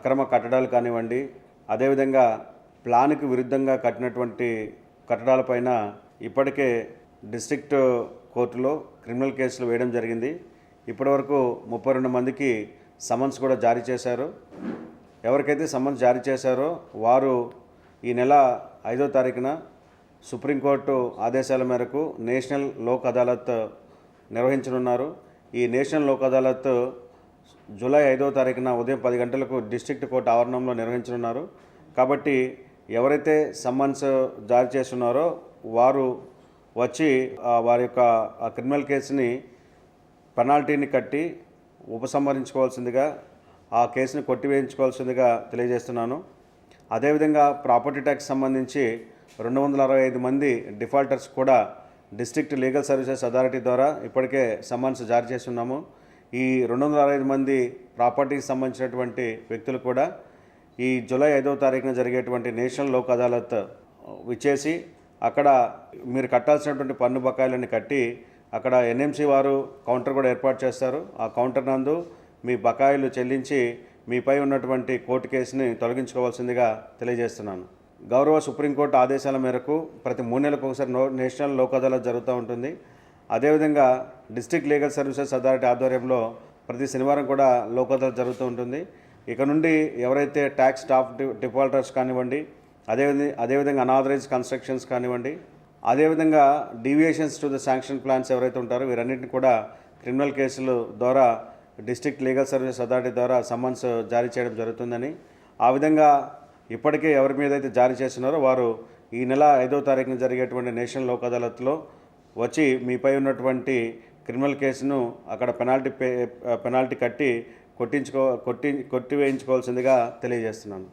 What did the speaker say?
అక్రమ కట్టడాలు కానివ్వండి అదేవిధంగా ప్లాన్కి విరుద్ధంగా కట్టినటువంటి కట్టడాలపైన ఇప్పటికే డిస్ట్రిక్ట్ కోర్టులో క్రిమినల్ కేసులు వేయడం జరిగింది. ఇప్పటివరకు ముప్పై రెండు మందికి సమన్స్ కూడా జారీ చేశారు. ఎవరికైతే సమన్స్ జారీ చేశారో వారు ఈ నెల ఐదో తారీఖున సుప్రీంకోర్టు ఆదేశాల మేరకు నేషనల్ లోక్ అదాలత్ నిర్వహించనున్నారు. ఈ నేషనల్ లోక్ అదాలత్ జూలై ఐదో తారీఖున ఉదయం పది గంటలకు డిస్ట్రిక్ట్ కోర్టు ఆవరణంలో నిర్వహించనున్నారు. కాబట్టి ఎవరైతే సమ్మన్స్ జారీ చేస్తున్నారో వారు వచ్చి వారి యొక్క క్రిమినల్ కేసుని పెనాల్టీని కట్టి ఉపసంహరించుకోవాల్సిందిగా ఆ కేసుని కొట్టివేయించుకోవాల్సిందిగా తెలియజేస్తున్నాను. అదేవిధంగా ప్రాపర్టీ ట్యాక్స్ సంబంధించి రెండు వందల అరవై ఐదు మంది డిఫాల్టర్స్ కూడా డిస్ట్రిక్ట్ లీగల్ సర్వీసెస్ అథారిటీ ద్వారా ఇప్పటికే సమ్మన్స్ జారీ చేస్తున్నాము. ఈ రెండు వందల అరవై ఐదు మంది ప్రాపర్టీకి సంబంధించినటువంటి వ్యక్తులు కూడా ఈ జూలై ఐదవ తారీఖున జరిగేటువంటి నేషనల్ లోక్ అదాలత్ విచ్చేసి అక్కడ మీరు కట్టాల్సినటువంటి పన్ను బకాయిలని కట్టి అక్కడ ఎన్ఎంసీ వారు కౌంటర్ కూడా ఏర్పాటు చేస్తారు. ఆ కౌంటర్ నందు మీ బకాయిలు చెల్లించి మీపై ఉన్నటువంటి కోర్టు కేసుని తొలగించుకోవాల్సిందిగా తెలియజేస్తున్నాను. గౌరవ సుప్రీంకోర్టు ఆదేశాల మేరకు ప్రతి మూడు నెలలకు ఒకసారి నో నేషనల్ లోక్ అదాలత్ జరుగుతూ ఉంటుంది. అదేవిధంగా డిస్ట్రిక్ట్ లీగల్ సర్వీసెస్ అథారిటీ ఆధ్వర్యంలో ప్రతి శనివారం కూడా లోక్ అదాలత్ జరుగుతూ ఉంటుంది. ఇక నుండి ఎవరైతే ట్యాక్స్ టాప్ డిఫాల్టర్స్ కానివ్వండి అదేవిధంగా అదేవిధంగా అనాథరైజ్ కన్స్ట్రక్షన్స్ కానివ్వండి అదేవిధంగా deviations to the sanction plans ఎవరైతే ఉంటారో వీరన్నింటిని కూడా క్రిమినల్ కేసులు ద్వారా డిస్ట్రిక్ట్ లీగల్ సర్వీసెస్ అథారిటీ ద్వారా సమ్మన్స్ జారీ చేయడం జరుగుతుందని ఆ విధంగా ఇప్పటికే ఎవరి మీద అయితే జారీ చేస్తున్నారో వారు ఈ నెల ఐదో తారీఖున జరిగేటువంటి నేషనల్ లోక్ అదాలత్లో వచ్చి మీపై ఉన్నటువంటి క్రిమినల్ కేసును అక్కడ పెనాల్టీ పే పెనాల్టీ కట్టి కొట్టించుకో కొట్టి కొట్టివేయించుకోవాల్సిందిగా తెలియజేస్తున్నాను.